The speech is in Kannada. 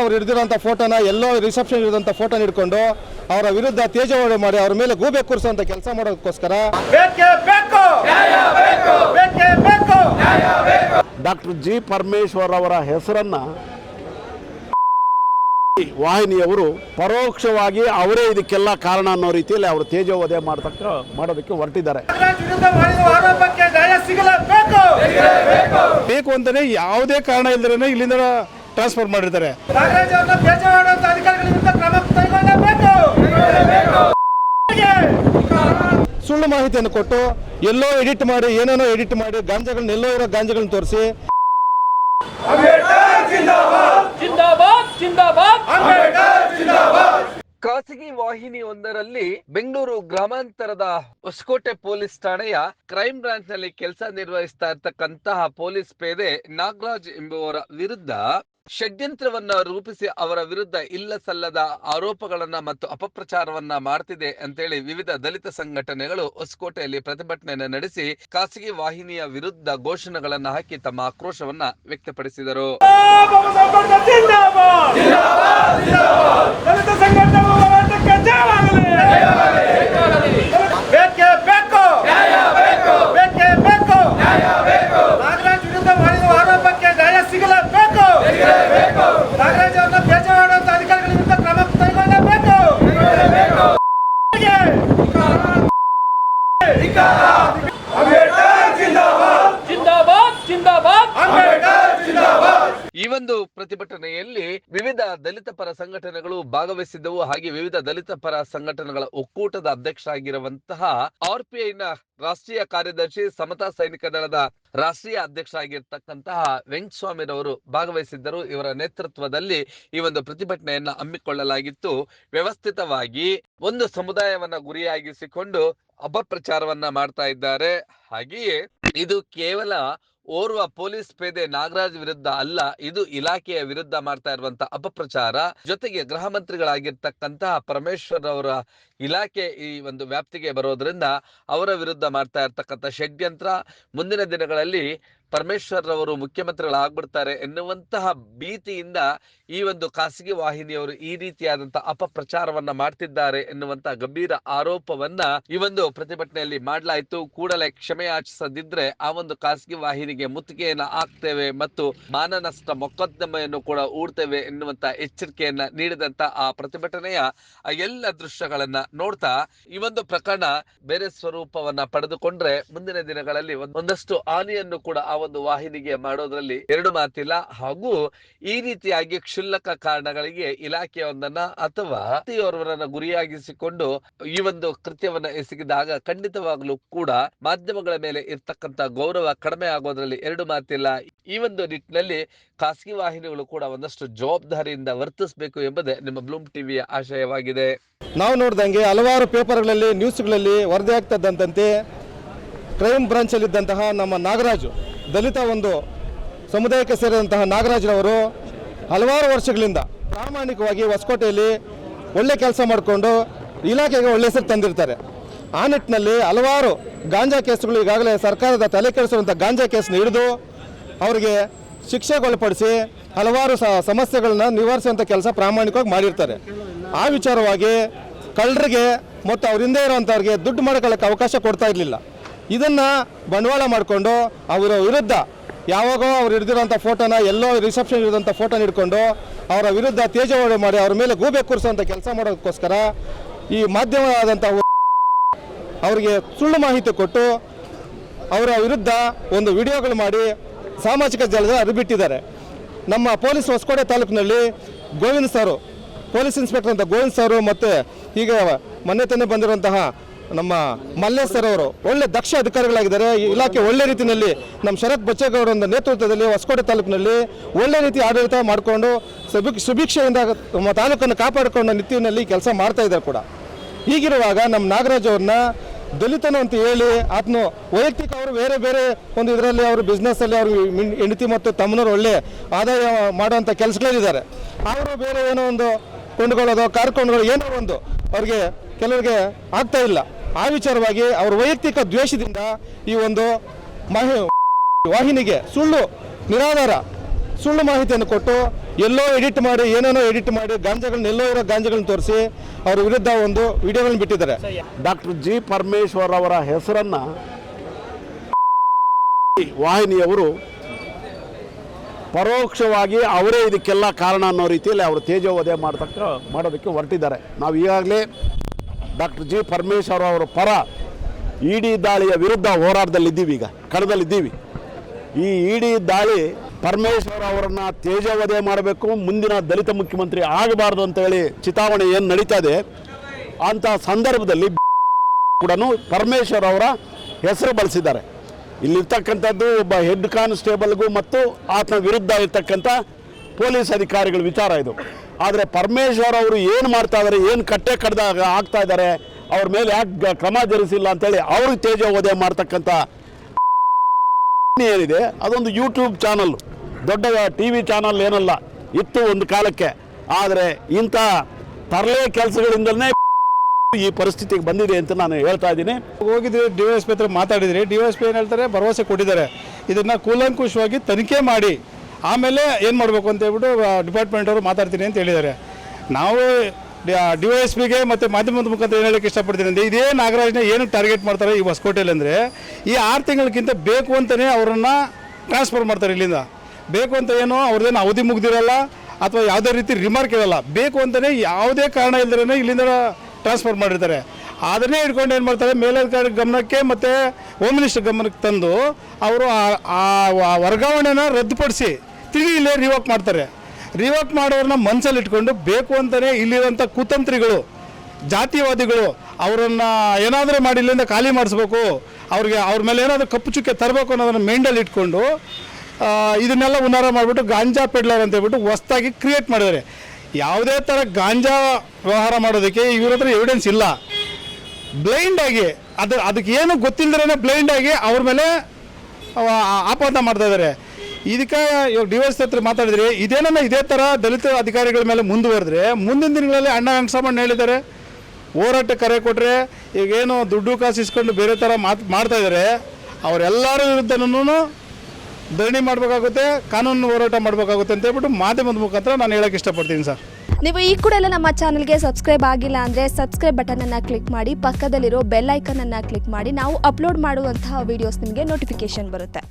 ಅವ್ರು ಹಿಡಿದಿರೋಂಥ ಫೋಟೋನ ಎಲ್ಲೋ ರಿಸೆಪ್ಷನ್ ಇರೋಂಥ ಫೋಟೋನ ಹಿಡ್ಕೊಂಡು ಅವರ ವಿರುದ್ಧ ತೇಜವಾಡಿ ಮಾಡಿ ಅವ್ರ ಮೇಲೆ ಗೂಬೆ ಕೂರಿಸುವಂಥ ಕೆಲಸ ಮಾಡೋದಕ್ಕೋಸ್ಕರ ಬೇಕೇ ಬೇಕು! ಬೇಕೇ ಬೇಕು! ಡಾಕ್ಟರ್ ಜಿ ಪರಮೇಶ್ವರ್ ಅವರ ಹೆಸರನ್ನ ವಾಹಿನಿಯವರು ಪರೋಕ್ಷವಾಗಿ ಅವರೇ ಇದಕ್ಕೆಲ್ಲ ಕಾರಣ ಅನ್ನೋ ರೀತಿಯಲ್ಲಿ ಅವರು ತೇಜೋವಧೆ ಮಾಡತಕ್ಕ ಮಾಡೋದಕ್ಕೆ ಹೊರಟಿದ್ದಾರೆ. ವಿರುದ್ಧ ಮಾಡಿರುವ ಆರೋಪಕ್ಕೆ ನ್ಯಾಯ ಸಿಗಲೇಬೇಕು! ಬೇಕು ಅಂತಲೇ ಯಾವುದೇ ಕಾರಣ ಇಲ್ಲದೇ ಇಲ್ಲಿಂದ ಟ್ರಾನ್ಸ್ಫರ್ ಮಾಡಿರ್ತಾರೆ. ಸುಳ್ಳು ಮಾಹಿತಿಯನ್ನು ಕೊಟ್ಟು ಎಲ್ಲೋ ಎಡಿಟ್ ಮಾಡಿ ಏನೇನೋ ಎಡಿಟ್ ಮಾಡಿ ಗಾಂಜಾಗಳನ್ನ ಎಲ್ಲೋ ಇರೋ ಗಾಂಜಾಗಳನ್ನ ತೋರಿಸಿ. ಜಿಂದಾಬಾದ್! ಜಿಂದಾಬಾದ್ ಖಾಸಗಿ ವಾಹಿನಿಯೊಂದರಲ್ಲಿ ಬೆಂಗಳೂರು ಗ್ರಾಮಾಂತರದ ಹೊಸಕೋಟೆ ಪೊಲೀಸ್ ಠಾಣೆಯ ಕ್ರೈಮ್ ಬ್ರಾಂಚ್ನಲ್ಲಿ ಕೆಲಸ ನಿರ್ವಹಿಸ್ತಾ ಇರ್ತಕ್ಕಂತಹ ಪೊಲೀಸ್ ಪೇದೆ ನಾಗರಾಜ್ ಎಂಬುವರ ವಿರುದ್ಧ ಷಡ್ಯಂತ್ರವನ್ನ ರೂಪಿಸಿ ಅವರ ವಿರುದ್ಧ ಇಲ್ಲ ಸಲ್ಲದ ಆರೋಪಗಳನ್ನ ಮತ್ತು ಅಪಪ್ರಚಾರವನ್ನ ಮಾಡ್ತಿದೆ ಅಂತೇಳಿ ವಿವಿಧ ದಲಿತ ಸಂಘಟನೆಗಳು ಹೊಸಕೋಟೆಯಲ್ಲಿ ಪ್ರತಿಭಟನೆ ನಡೆಸಿ ಖಾಸಗಿ ವಾಹಿನಿಯ ವಿರುದ್ಧ ಘೋಷಣೆಗಳನ್ನ ಹಾಕಿ ತಮ್ಮ ಆಕ್ರೋಶವನ್ನ ವ್ಯಕ್ತಪಡಿಸಿದರು. ದಲಿತ ಸಂಘಟನೆ ಹೋರಾಟಕ್ಕೆ ಜಯವಾಗಲಿ ಬೇಕೇ ಬೇಕು ಬೇಕೇ ಬೇಕು ನಾಗರಾಜ್ ವಿರುದ್ಧ ಮಾಡಿರುವ ಆರೋಪಕ್ಕೆ ನ್ಯಾಯ ಸಿಗಲೇಬೇಕು ನಾಗರಾಜ್ ಅವರನ್ನ ಬೇಜ ಮಾಡುವಂತ ಅಧಿಕಾರಿಗಳ ವಿರುದ್ಧ ಕ್ರಮ ಕೈಗೊಳ್ಳಬೇಕು ಜಿಂದಾಬಾದ್ ಜಿಂದಾಬಾದ್ ಈ ಒಂದು ಪ್ರತಿಭಟನೆಯಲ್ಲಿ ವಿವಿಧ ದಲಿತ ಪರ ಸಂಘಟನೆಗಳು ಭಾಗವಹಿಸಿದ್ದವು. ಹಾಗೆ ವಿವಿಧ ದಲಿತ ಪರ ಸಂಘಟನೆಗಳ ಒಕ್ಕೂಟದ ಅಧ್ಯಕ್ಷ ಆಗಿರುವಂತಹ ಆರ್ ಪಿ ರಾಷ್ಟ್ರೀಯ ಕಾರ್ಯದರ್ಶಿ ಸಮತಾ ಸೈನಿಕ ದಳದ ರಾಷ್ಟ್ರೀಯ ಅಧ್ಯಕ್ಷ ಆಗಿರ್ತಕ್ಕಂತಹ ವೆಂಕಟಸ್ವಾಮಿರವರು ಭಾಗವಹಿಸಿದ್ದರು. ಇವರ ನೇತೃತ್ವದಲ್ಲಿ ಈ ಒಂದು ಪ್ರತಿಭಟನೆಯನ್ನ ಹಮ್ಮಿಕೊಳ್ಳಲಾಗಿತ್ತು. ವ್ಯವಸ್ಥಿತವಾಗಿ ಒಂದು ಸಮುದಾಯವನ್ನ ಗುರಿಯಾಗಿಸಿಕೊಂಡು ಅಪಪ್ರಚಾರವನ್ನ ಮಾಡ್ತಾ ಇದ್ದಾರೆ. ಹಾಗೆಯೇ ಇದು ಕೇವಲ ಓರ್ವ ಪೊಲೀಸ್ ಪೇದೆ ನಾಗರಾಜ್ ವಿರುದ್ಧ ಅಲ್ಲ, ಇದು ಇಲಾಖೆಯ ವಿರುದ್ಧ ಮಾಡ್ತಾ ಇರುವಂತಹ ಅಪಪ್ರಚಾರ ಜೊತೆಗೆ ಗೃಹ ಮಂತ್ರಿಗಳಾಗಿರ್ತಕ್ಕಂತಹ ಪರಮೇಶ್ವರ್ ಅವರ ಇಲಾಖೆ ಈ ಒಂದು ವ್ಯಾಪ್ತಿಗೆ ಬರೋದ್ರಿಂದ ಅವರ ವಿರುದ್ಧ ಮಾಡ್ತಾ ಇರ್ತಕ್ಕಂಥ ಷಡ್ಯಂತ್ರ ಮುಂದಿನ ದಿನಗಳಲ್ಲಿ ಪರಮೇಶ್ವರ್ ಅವರು ಮುಖ್ಯಮಂತ್ರಿಗಳಾಗ್ಬಿಡ್ತಾರೆ ಎನ್ನುವಂತಹ ಭೀತಿಯಿಂದ ಈ ಒಂದು ಖಾಸಗಿ ವಾಹಿನಿಯವರು ಈ ರೀತಿಯಾದಂತಹ ಅಪಪ್ರಚಾರವನ್ನ ಮಾಡ್ತಿದ್ದಾರೆ ಎನ್ನುವಂತಹ ಗಂಭೀರ ಆರೋಪವನ್ನ ಈ ಒಂದು ಪ್ರತಿಭಟನೆಯಲ್ಲಿ ಮಾಡಲಾಯಿತು. ಕೂಡಲೇ ಕ್ಷಮೆ ಯಾಚಿಸದಿದ್ರೆ ಆ ಒಂದು ಖಾಸಗಿ ವಾಹಿನಿಗೆ ಮುತ್ತಿಗೆಯನ್ನ ಹಾಕ್ತೇವೆ ಮತ್ತು ಮಾನನಷ್ಟ ಮೊಕದ್ದಮೆಯನ್ನು ಕೂಡ ಊಡ್ತೇವೆ ಎನ್ನುವಂತಹ ಎಚ್ಚರಿಕೆಯನ್ನ ನೀಡಿದಂತ ಆ ಪ್ರತಿಭಟನೆಯ ಎಲ್ಲ ದೃಶ್ಯಗಳನ್ನ ನೋಡ್ತಾ ಈ ಒಂದು ಪ್ರಕರಣ ಬೇರೆ ಸ್ವರೂಪವನ್ನ ಪಡೆದುಕೊಂಡ್ರೆ ಮುಂದಿನ ದಿನಗಳಲ್ಲಿ ಒಂದ್- ಒಂದಷ್ಟು ಹಾನಿಯನ್ನು ಕೂಡ ಆ ಒಂದು ವಾಹಿನಿಗೆ ಮಾಡೋದ್ರಲ್ಲಿ ಎರಡು ಮಾತಿಲ್ಲ. ಹಾಗೂ ಈ ರೀತಿಯಾಗಿ ಕ್ಷುಲ್ಲಕ ಕಾರಣಗಳಿಗೆ ಇಲಾಖೆಯೊಂದನ್ನ ಅಥವಾ ವ್ಯಕ್ತಿಯೋರ್ವರನ್ನ ಗುರಿಯಾಗಿಸಿಕೊಂಡು ಈ ಒಂದು ಕೃತ್ಯವನ್ನ ಎಸಗಿದಾಗ ಖಂಡಿತವಾಗಲೂ ಕೂಡ ಮಾಧ್ಯಮಗಳ ಮೇಲೆ ಇರ್ತಕ್ಕಂತ ಗೌರವ ಕಡಿಮೆ ಆಗೋದ್ರಲ್ಲಿ ಎರಡು ಮಾತಿಲ್ಲ. ಈ ಒಂದು ನಿಟ್ಟಿನಲ್ಲಿ ಖಾಸಗಿ ವಾಹಿನಿಗಳು ಕೂಡ ಒಂದಷ್ಟು ಜವಾಬ್ದಾರಿಯಿಂದ ವರ್ತಿಸಬೇಕು ಎಂಬುದೇ ನಿಮ್ಮ ಬ್ಲೂಮ್ ಟಿವಿಯ ಆಶಯವಾಗಿದೆ. ನಾವು ನೋಡ್ದಂಗೆ ಹಲವಾರು ಪೇಪರ್ಗಳಲ್ಲಿ, ನ್ಯೂಸ್ಗಳಲ್ಲಿ ವರದಿ ಆಗ್ತದಂತೆ ಕ್ರೈಮ್ ಬ್ರಾಂಚಲ್ಲಿದ್ದಂತಹ ನಮ್ಮ ನಾಗರಾಜು. ದಲಿತ ಒಂದು ಸಮುದಾಯಕ್ಕೆ ಸೇರಿದಂತಹ ನಾಗರಾಜ್ರವರು ಹಲವಾರು ವರ್ಷಗಳಿಂದ ಪ್ರಾಮಾಣಿಕವಾಗಿ ಹೊಸಕೋಟೆಯಲ್ಲಿ ಒಳ್ಳೆ ಕೆಲಸ ಮಾಡಿಕೊಂಡು ಇಲಾಖೆಗೆ ಒಳ್ಳೆ ಹೆಸರು ತಂದಿರ್ತಾರೆ. ಆ ನಿಟ್ಟಿನಲ್ಲಿ ಹಲವಾರು ಗಾಂಜಾ ಕೇಸುಗಳು ಈಗಾಗಲೇ ಸರ್ಕಾರದ ತಲೆ ಕೆಡಿಸುವಂಥ ಗಾಂಜಾ ಕೇಸ್ನ ಹಿಡಿದು ಅವರಿಗೆ ಶಿಕ್ಷೆಗೊಳಪಡಿಸಿ ಹಲವಾರು ಸಮಸ್ಯೆಗಳನ್ನ ನಿವಾರಿಸುವಂಥ ಕೆಲಸ ಪ್ರಾಮಾಣಿಕವಾಗಿ ಮಾಡಿರ್ತಾರೆ. ಆ ವಿಚಾರವಾಗಿ ಕಳ್ಳರಿಗೆ ಮತ್ತು ಅವ್ರ ಹಿಂದೆ ಇರೋವಂಥವ್ರಿಗೆ ದುಡ್ಡು ಮಾಡ್ಕೊಳ್ಳೋಕ್ಕೆ ಅವಕಾಶ ಕೊಡ್ತಾ ಇರಲಿಲ್ಲ. ಇದನ್ನು ಬಂಡವಾಳ ಮಾಡಿಕೊಂಡು ಅವರ ವಿರುದ್ಧ ಯಾವಾಗೋ ಅವ್ರು ಹಿಡಿದಿರೋಂಥ ಫೋಟೋನ ಎಲ್ಲೋ ರಿಸೆಪ್ಷನ್ ಇರೋಂಥ ಫೋಟೋನ ಹಿಡ್ಕೊಂಡು ಅವರ ವಿರುದ್ಧ ತೇಜವಾಡ ಮಾಡಿ ಅವ್ರ ಮೇಲೆ ಗೂಬೆ ಕೂರಿಸುವಂಥ ಕೆಲಸ ಮಾಡೋದಕ್ಕೋಸ್ಕರ ಈ ಮಾಧ್ಯಮವಾದಂಥ ಅವರಿಗೆ ಸುಳ್ಳು ಮಾಹಿತಿ ಕೊಟ್ಟು ಅವರ ವಿರುದ್ಧ ಒಂದು ವಿಡಿಯೋಗಳು ಮಾಡಿ ಸಾಮಾಜಿಕ ಜಾಲದ ಹರಿಬಿಟ್ಟಿದ್ದಾರೆ. ನಮ್ಮ ಪೊಲೀಸ್ ಹೊಸಕೋಟೆ ತಾಲೂಕಿನಲ್ಲಿ ಗೋವಿಂದ್ ಸಾರು, ಪೊಲೀಸ್ ಇನ್ಸ್ಪೆಕ್ಟರ್ ಅಂತ ಗೋವಿಂದ್ ಸಾರು ಮತ್ತು ಈಗ ಮೊನ್ನೆ ತಾನೇ ಬಂದಿರುವಂತಹ ನಮ್ಮ ಮಲ್ಲೇಶ್ ಸರ್ ಅವರು ಒಳ್ಳೆ ದಕ್ಷ ಅಧಿಕಾರಿಗಳಾಗಿದ್ದಾರೆ. ಈ ಇಲಾಖೆ ಒಳ್ಳೆ ರೀತಿಯಲ್ಲಿ ನಮ್ಮ ಶರತ್ ಬಚ್ಚೇಗೌಡ ಒಂದು ನೇತೃತ್ವದಲ್ಲಿ ಹೊಸಕೋಟೆ ತಾಲೂಕಿನಲ್ಲಿ ಒಳ್ಳೆ ರೀತಿ ಆಡಳಿತ ಮಾಡಿಕೊಂಡು ಸುಭಿಕ್ ಸುಭಿಕ್ಷೆಯಿಂದ ನಮ್ಮ ತಾಲೂಕನ್ನು ಕಾಪಾಡಿಕೊಂಡ ನಿಟ್ಟಿನಲ್ಲಿ ಕೆಲಸ ಮಾಡ್ತಾ ಇದ್ದಾರೆ ಕೂಡ. ಹೀಗಿರುವಾಗ ನಮ್ಮ ನಾಗರಾಜ್ ಅವ್ರನ್ನ ದಲಿತನ ಅಂತ ಹೇಳಿ ಆತನು ವೈಯಕ್ತಿಕ ಅವರು ಬೇರೆ ಬೇರೆ ಒಂದು ಇದರಲ್ಲಿ ಅವರು ಬಿಸ್ನೆಸ್ಸಲ್ಲಿ ಅವರು ಹೆಂಡತಿ ಮತ್ತು ತಮ್ಮನವರು ಒಳ್ಳೆ ಆದಾಯ ಮಾಡುವಂಥ ಕೆಲಸಗಳಿದ್ದಾರೆ ಅವರು ಬೇರೆ ಏನೋ ಒಂದು ಕೊಂಡುಕೊಳ್ಳೋದು ಕಾರ್ ಏನೋ ಒಂದು ಅವ್ರಿಗೆ ಕೆಲವರಿಗೆ ಆಗ್ತಾ ಇಲ್ಲ. ಆ ವಿಚಾರವಾಗಿ ಅವರ ವೈಯಕ್ತಿಕ ದ್ವೇಷದಿಂದ ಈ ಒಂದು ಮಹಿ, ವಾಹಿನಿಗೆ ಸುಳ್ಳು ನಿರಾಧಾರ ಸುಳ್ಳು ಮಾಹಿತಿಯನ್ನು ಕೊಟ್ಟು ಎಲ್ಲೋ ಎಡಿಟ್ ಮಾಡಿ, ಏನೇನೋ ಎಡಿಟ್ ಮಾಡಿ ಗಾಂಜಾಗಳನ್ನ ಎಲ್ಲೋ ಇರೋ ಗಾಂಜಾಗಳನ್ನ ತೋರಿಸಿ ಅವ್ರ ವಿರುದ್ಧ ಒಂದು ವಿಡಿಯೋಗಳನ್ನ ಬಿಟ್ಟಿದ್ದಾರೆ. ಡಾಕ್ಟರ್ ಜಿ ಪರಮೇಶ್ವರ್ ಅವರ ಹೆಸರನ್ನ ವಾಹಿನಿಯವರು ಪರೋಕ್ಷವಾಗಿ ಅವರೇ ಇದಕ್ಕೆಲ್ಲ ಕಾರಣ ಅನ್ನೋ ರೀತಿಯಲ್ಲಿ ಅವರು ತೇಜೋವಧೆ ಮಾಡತಕ್ಕ, ಮಾಡೋದಕ್ಕೆ ಹೊರಟಿದ್ದಾರೆ. ನಾವು ಈಗಾಗಲೇ ಡಾಕ್ಟರ್ ಜಿ ಪರಮೇಶ್ವರ ಅವರ ಪರ ಇಡಿ ದಾಳಿಯ ವಿರುದ್ಧ ಹೋರಾಟದಲ್ಲಿದ್ದೀವಿ ಈಗ, ಕಣದಲ್ಲಿದ್ದೀವಿ. ಈ ಇಡಿ ದಾಳಿ ಪರಮೇಶ್ವರ ಅವರನ್ನು ತೇಜವಧೆ ಮಾಡಬೇಕು, ಮುಂದಿನ ದಲಿತ ಮುಖ್ಯಮಂತ್ರಿ ಆಗಬಾರ್ದು ಅಂತೇಳಿ ಚಿತಾವಣೆ ಏನು ನಡೀತಾ ಇದೆ ಅಂಥ ಸಂದರ್ಭದಲ್ಲಿ ಕೂಡ ಪರಮೇಶ್ವರ್ ಅವರ ಹೆಸರು ಬಳಸಿದ್ದಾರೆ. ಇಲ್ಲಿರ್ತಕ್ಕಂಥದ್ದು ಒಬ್ಬ ಹೆಡ್ ಕಾನ್ಸ್ಟೇಬಲ್ಗೂ ಮತ್ತು ಆತನ ವಿರುದ್ಧ ಇರ್ತಕ್ಕಂಥ ಪೊಲೀಸ್ ಅಧಿಕಾರಿಗಳ ವಿಚಾರ ಇದು. ಆದರೆ ಪರಮೇಶ್ವರ್ ಅವರು ಏನು ಮಾಡ್ತಾ ಇದ್ದಾರೆ ಏನು ಕಟ್ಟೆ ಕಡ್ದಾಗ ಆಗ್ತಾ ಇದ್ದಾರೆ ಅವ್ರ ಮೇಲೆ ಯಾಕೆ ಕ್ರಮ ಜರುಗಿಸಿಲ್ಲ ಅಂತೇಳಿ ಅವ್ರಿಗೆ ತೇಜೋವಧೆ ಮಾಡ್ತಕ್ಕಂಥ ಏನಿದೆ, ಅದೊಂದು ಯೂಟ್ಯೂಬ್ ಚಾನಲ್ ದೊಡ್ಡ ಟಿ ವಿ ಚಾನಲ್ ಏನಲ್ಲ, ಇತ್ತು ಒಂದು ಕಾಲಕ್ಕೆ. ಆದರೆ ಇಂಥ ತರಲೆ ಕೆಲಸಗಳಿಂದಲೇ ಈ ಪರಿಸ್ಥಿತಿಗೆ ಬಂದಿದೆ ಅಂತ ನಾನು ಹೇಳ್ತಾ ಇದ್ದೀನಿ. ಹೋಗಿದ್ರೆ ಡಿ ಎಸ್ ಪಿ ಹತ್ರ ಮಾತಾಡಿದ್ರಿ ಡಿ ಎಸ್ ಪಿ ಏನು ಹೇಳ್ತಾರೆ, ಭರವಸೆ ಕೊಟ್ಟಿದ್ದಾರೆ. ಇದನ್ನು ಕೂಲಂಕುಷವಾಗಿ ತನಿಖೆ ಮಾಡಿ. ಆಮೇಲೆ ಏನು ಮಾಡಬೇಕು ಅಂತ ಹೇಳ್ಬಿಟ್ಟು ಡಿಪಾರ್ಟ್ಮೆಂಟ್ ಅವರು ಮಾತಾಡ್ತೀನಿ ಅಂತ ಹೇಳಿದ್ದಾರೆ. ನಾವು ಡಿ ವೈ ಎಸ್ ಪಿಗೆ ಮತ್ತು ಮಾಧ್ಯಮದ ಮುಖಾಂತರ ಏನು ಹೇಳಕ್ಕೆ ಇಷ್ಟಪಡ್ತೀನಿ ಅಂದರೆ, ಇದೇ ನಾಗರಾಜ್ನ ಏನು ಟಾರ್ಗೆಟ್ ಮಾಡ್ತಾರೆ ಈ ಹೊಸಕೋಟೆಯಲ್ಲಿ ಅಂದರೆ, ಈ ಆರು ತಿಂಗಳಿಗಿಂತ ಬೇಕು ಅಂತಲೇ ಅವರನ್ನು ಟ್ರಾನ್ಸ್ಫರ್ ಮಾಡ್ತಾರೆ ಇಲ್ಲಿಂದ. ಬೇಕು ಅಂತ ಏನು ಅವ್ರದ್ದೇನು ಅವಧಿ ಮುಗ್ದಿರಲ್ಲ, ಅಥವಾ ಯಾವುದೇ ರೀತಿ ರಿಮಾರ್ಕ್ ಇರಲ್ಲ. ಬೇಕು ಅಂತಲೇ ಯಾವುದೇ ಕಾರಣ ಇಲ್ಲದೇ ಇಲ್ಲಿಂದ ಟ್ರಾನ್ಸ್ಫರ್ ಮಾಡಿರ್ತಾರೆ. ಅದನ್ನೇ ಇಟ್ಕೊಂಡು ಏನು ಮಾಡ್ತಾರೆ, ಮೇಲಧಿಕಾರಿ ಗಮನಕ್ಕೆ ಮತ್ತು ಹೋಮ್ ಮಿನಿಸ್ಟರ್ ಗಮನಕ್ಕೆ ತಂದು, ಅವರು ಆ- ಆ ವರ್ಗಾವಣೆನ ರದ್ದುಪಡಿಸಿ ತಿರುಗಿ ಇಲ್ಲೇ ರಿವೋಕ್ ಮಾಡ್ತಾರೆ. ರಿವೋಕ್ ಮಾಡೋರನ್ನ ಮನಸ್ಸಲ್ಲಿ ಇಟ್ಕೊಂಡು ಬೇಕು ಅಂತಲೇ ಇಲ್ಲಿರುವಂಥ ಕುತಂತ್ರಿಗಳು, ಜಾತಿವಾದಿಗಳು, ಅವರನ್ನು ಏನಾದರೂ ಮಾಡಿ ಇಲ್ಲಿಂದ ಖಾಲಿ ಮಾಡಿಸ್ಬೇಕು, ಅವ್ರಿಗೆ ಅವ್ರ ಮೇಲೆ ಏನಾದರೂ ಕಪ್ಪು ಚುಕ್ಕೆ ತರಬೇಕು ಅನ್ನೋದನ್ನು ಮೈಂಡಲ್ಲಿ ಇಟ್ಕೊಂಡು ಇದನ್ನೆಲ್ಲ ಉನ್ನಾರ ಮಾಡಿಬಿಟ್ಟು ಗಾಂಜಾ ಪೆಡ್ಲರ್ ಅಂತ ಹೇಳ್ಬಿಟ್ಟು ಹೊಸ್ದಾಗಿ ಕ್ರಿಯೇಟ್ ಮಾಡಿದ್ದಾರೆ. ಯಾವುದೇ ಥರ ಗಾಂಜಾ ವ್ಯವಹಾರ ಮಾಡೋದಕ್ಕೆ ಇವ್ರ ಹತ್ರ ಎವಿಡೆನ್ಸ್ ಇಲ್ಲ. ಬ್ಲೈಂಡಾಗಿ ಅದು, ಅದಕ್ಕೆ ಏನು ಗೊತ್ತಿಲ್ಲದ್ರೆ ಬ್ಲೈಂಡಾಗಿ ಅವ್ರ ಮೇಲೆ ಆಪಾದ ಮಾಡ್ತಾ ಇದ್ದಾರೆ. ಇದಕ್ಕೆ ಇವಾಗ ಡಿ ಎಸ್ ಹತ್ರ ಮಾತಾಡಿದ್ರೆ, ಇದೇನನ್ನ ಇದೇ ಥರ ದಲಿತ ಅಧಿಕಾರಿಗಳ ಮೇಲೆ ಮುಂದುವರೆದ್ರೆ ಮುಂದಿನ ದಿನಗಳಲ್ಲಿ ಅಣ್ಣ ವೆಂಕಟರಾಮಣ್ಣ ಹೇಳಿದ್ದಾರೆ. ಹೋರಾಟ ಕರೆ ಕೊಟ್ಟರೆ ಈಗೇನು ದುಡ್ಡು ಕಾಸು ಇಸ್ಕೊಂಡು ಬೇರೆ ಥರ ಮಾತು, ಮಾಡ್ತಾ ಇದ್ದಾರೆ ಅವರೆಲ್ಲರ ವಿರುದ್ಧನೂ ಧರಣಿ ಮಾಡಬೇಕಾಗುತ್ತೆ, ಕಾನೂನು ಹೋರಾಟ ಮಾಡಬೇಕಾಗುತ್ತೆ ಅಂತ ಹೇಳ್ಬಿಟ್ಟು ಮಾಧ್ಯಮದ ಮುಖಾಂತರ ನಾನು ಹೇಳಕ್ಕೆ ಇಷ್ಟಪಡ್ತೀನಿ ಸರ್. ನೀವು ಈ ಕೂಡ ಎಲ್ಲ ನಮ್ಮ ಚಾನಲ್ಗೆ ಸಬ್ಸ್ಕ್ರೈಬ್ ಆಗಿಲ್ಲ ಅಂದರೆ ಸಬ್ಸ್ಕ್ರೈಬ್ ಬಟನನ್ನು ಕ್ಲಿಕ್ ಮಾಡಿ, ಪಕ್ಕದಲ್ಲಿರೋ ಬೆಲ್ ಐಕನನ್ನು ಕ್ಲಿಕ್ ಮಾಡಿ, ನಾವು ಅಪ್ಲೋಡ್ ಮಾಡುವಂತಹ ವೀಡಿಯೋಸ್ ನಿಮಗೆ ನೋಟಿಫಿಕೇಶನ್ ಬರುತ್ತೆ.